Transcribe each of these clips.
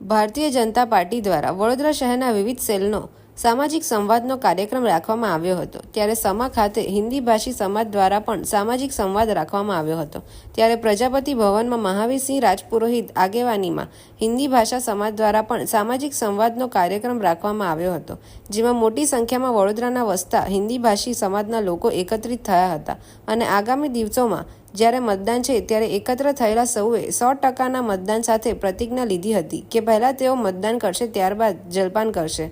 Bharatiya Janata party દ્વારા વડોદરા શહેરના વિવિધ સેલનો સામાજિક સંવાદનો કાર્યક્રમ રાખવામાં આવ્યો હતો. ત્યારે સમા ખાતે હિન્દી ભાષી સમાજ દ્વારા પણ સામાજિક સંવાદ રાખવામાં આવ્યો હતો. ત્યારે પ્રજાપતિ ભવનમાં મહાવીરસિંહ રાજપુરોહિત આગેવાનીમાં હિન્દી ભાષા સમાજ દ્વારા પણ સામાજિક સંવાદનો કાર્યક્રમ રાખવામાં આવ્યો હતો. જેમાં મોટી સંખ્યામાં વડોદરાના વસતા હિન્દી ભાષી સમાજના લોકો એકત્રિત થયા હતા. અને આગામી દિવસોમાં જ્યારે મતદાન છે, ત્યારે એકત્ર થયેલા સૌએ સો ટકાના મતદાન સાથે પ્રતિજ્ઞા લીધી હતી કે પહેલાં તેઓ મતદાન કરશે, ત્યારબાદ જલપાન કરશે.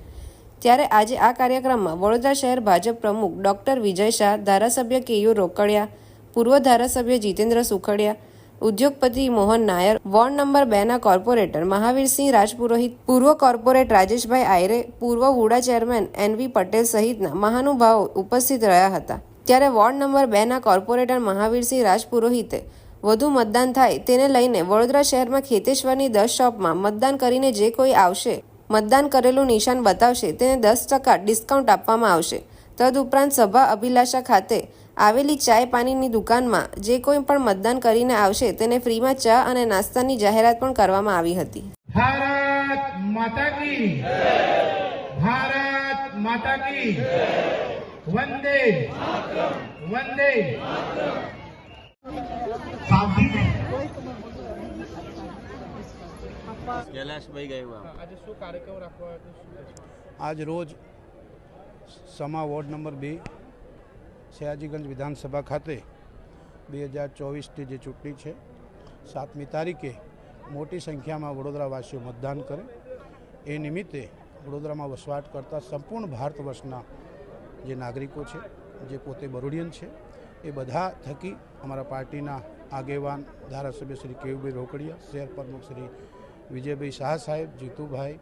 ત્યારે આજે આ કાર્યક્રમમાં વડોદરા શહેર ભાજપ પ્રમુખ ડોક્ટર વિજય શાહ, ધારાસભ્ય કેયુ રોકડિયા, પૂર્વ ધારાસભ્ય જીતેન્દ્ર સુખડિયા, ઉદ્યોગપતિ મોહન નાયર, વોર્ડ નંબર બેના કોર્પોરેટર મહાવીરસિંહ રાજપુરોહિત, પૂર્વ કોર્પોરેટ રાજેશભાઈ આયરે, પૂર્વ વુડા ચેરમેન એનવી પટેલ સહિતના મહાનુભાવો ઉપસ્થિત રહ્યા હતા. ત્યારે વોર્ડ નંબર બેના કોર્પોરેટર મહાવીરસિંહ રાજપુરોહિતે વધુ મતદાન થાય તેને લઈને વડોદરા શહેરમાં ખેતેશ્વરની દસ શોપમાં મતદાન કરીને જે કોઈ આવશે મતદાન કરેલું નિશાન બતાવશે. તેને દસ ટકા ડિસ્કાઉન્ટ આપવામાં આવશે. તદુપરાંત સભા અભિલાષા ખાતે આવેલી ચાય પાણીની દુકાનમાં જે કોઈ પણ મતદાન કરીને આવશે તેને ફ્રીમાં ચા અને નાસ્તાની જાહેરાત પણ કરવામાં આવી હતી. ભારત માતા કી ભારત માતા કી વંદે વંદે કૈલાશભાઈ ગયું આજે શું કાર્યક્રમ રાખવા આજ રોજ સમા વોર્ડ નંબર બે સયાજીગંજ વિધાનસભા ખાતે બે હજાર ચોવીસની જે ચૂંટણી છે સાતમી તારીખે મોટી સંખ્યામાં વડોદરાવાસીઓ મતદાન કરે. એ નિમિત્તે વડોદરામાં વસવાટ કરતા સંપૂર્ણ ભારત વર્ષના જે નાગરિકો છે જે પોતે બરોડિયન છે એ બધા થકી અમારા પાર્ટીના આગેવાન ધારાસભ્ય શ્રી કેયુભાઈ રોકડિયા શહેર પ્રમુખ શ્રી વિજયભાઈ શાહ સાહેબ, જીતુભાઈ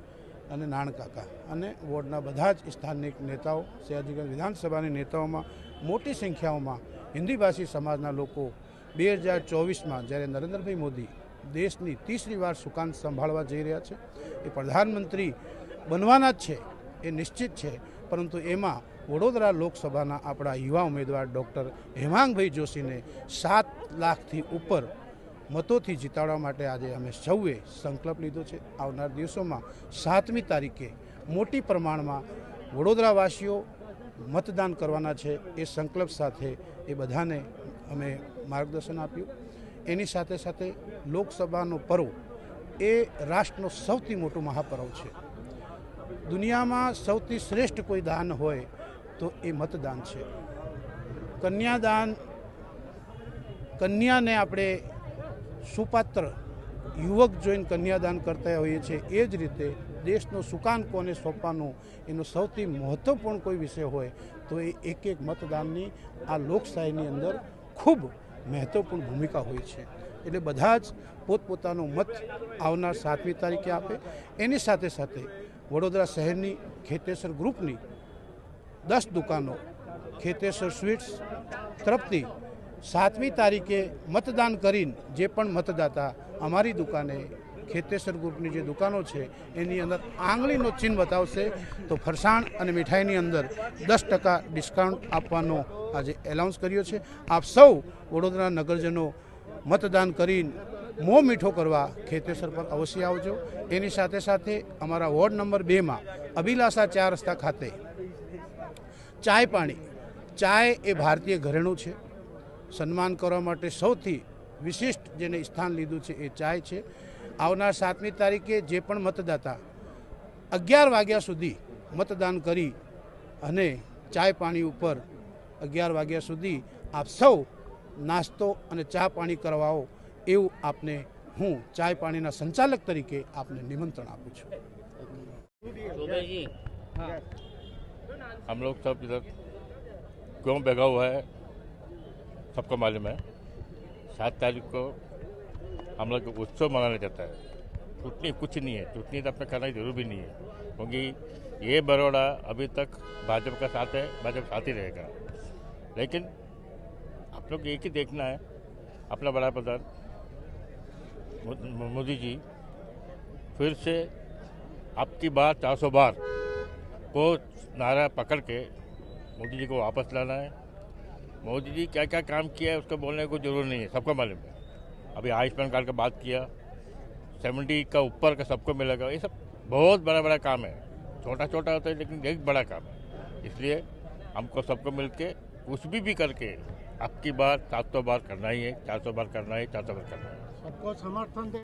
અને નાણકાકા અને વોર્ડના બધા જ સ્થાનિક નેતાઓ સયાજીગંજ વિધાનસભાની નેતાઓમાં મોટી સંખ્યાઓમાં હિન્દી ભાષી સમાજના લોકો બે હજાર ચોવીસમાં જ્યારે નરેન્દ્રભાઈ મોદી દેશની ત્રીસરી વાર સુકાન સંભાળવા જઈ રહ્યા છે, એ પ્રધાનમંત્રી બનવાના જ છે, એ નિશ્ચિત છે. પરંતુ એમાં વડોદરા લોકસભાના આપણા યુવા ઉમેદવાર ડૉક્ટર હેમાંગભાઈ જોશીને સાત લાખથી ઉપર મતોથી જીતાડવા માટે આજે અમે સૌએ સંકલ્પ લીધો છે. આવનાર દિવસોમાં સાતમી તારીખે મોટી પ્રમાણમાં વડોદરાવાસીઓ મતદાન કરવાના છે એ સંકલ્પ સાથે એ બધાને અમે માર્ગદર્શન આપ્યું. એની સાથે સાથે લોકસભાનો પર્વ એ રાષ્ટ્રનો સૌથી મોટો મહાપર્વ છે. દુનિયામાં સૌથી શ્રેષ્ઠ કોઈ દાન હોય તો એ મતદાન છે. કન્યાદાન, કન્યાને આપણે સુપાત્ર યુવક જોઈને કન્યાદાન કરતા હોઈએ છીએ. એ જ રીતે દેશનું સુકાન કોને સોંપવાનું એનો સૌથી મહત્ત્વપૂર્ણ કોઈ વિષય હોય તો એ એક એક મતદાનની આ લોકશાહીની અંદર ખૂબ મહત્ત્વપૂર્ણ ભૂમિકા હોય છે. એટલે બધા જ પોતપોતાનો મત આવનાર સાતમી તારીખે આપે. એની સાથે સાથે વડોદરા શહેરની ખેતેસર ગ્રુપની દસ દુકાનો ખેતેસર સ્વીટ્સ તરફથી સાતમી તારીખે મતદાન કરીને જે પણ મતદાતા અમારી દુકાને ખેતેશ્વર ગ્રુપની જે દુકાનો છે, એની અંદર આંગળીનો ચિહ્ન બતાવશે, તો ફરસાણ અને મીઠાઈની અંદર દસ ટકા ડિસ્કાઉન્ટ આપવાનો આજે એલાઉન્સ કર્યો છે. આપ સૌ વડોદરા નગરજનો મતદાન કરીને મોં મીઠો કરવા ખેતેસર પર અવશ્ય આવજો. એની સાથે સાથે અમારા વોર્ડ નંબર બેમાં અભિલાષા ચાર રસ્તા ખાતે ચાય પાણી, ચાય એ ભારતીય ઘરેણું છે. સન્માન કરવા માટે સૌથી વિશિષ્ટ જેને સ્થાન લીધું છે એ ચાય છે આવનાર સાતમી તારીખે જે પણ મતદાતા અગિયાર વાગ્યા સુધી મતદાન કરી અને ચાય પાણી ઉપર અગિયાર વાગ્યા સુધી આપ સૌ નાસ્તો અને ચા પાણી કરવાઓ એવું આપને હું ચાય પાણીના સંચાલક તરીકે આપને નિમંત્રણ આપું છું સુબેજી हम लोग सब इधर क्यों बैगा हुआ है सबको मालूम है, सात तारीख को हम लोग उत्सव मनाना जाता है। टूटनी कुछ नहीं है चुटनी तो अपने करना ज़रूर भी नहीं है, क्योंकि ये बड़ौदा अभी तक भाजपा का साथ है, भाजपा साथ ही रहेगा। लेकिन आप लोग एक ही देखना है, अपना बड़ा प्रधान मोदी जी, फिर से आपकी बार चार सौ बार को नारा पकड़ के मोदी जी को वापस लाना है। मोदी जी, क्या क्या काम किया है, उसको बोलने को ज़रूर नहीं है, सबको मालूम है। अभी आयुष्मान कार्ड का बात किया, सेवेंटी का ऊपर का सबको मिलेगा, ये सब बहुत बड़ा बड़ा काम है। छोटा छोटा होता है, लेकिन एक बड़ा काम है। इसलिए हमको सबको मिलके, कुछ भी भी करके, अब की बार सात सौ बार करना ही है, चार सौ बार करना है चार सौ बार करना है। सबको समर्थन दे।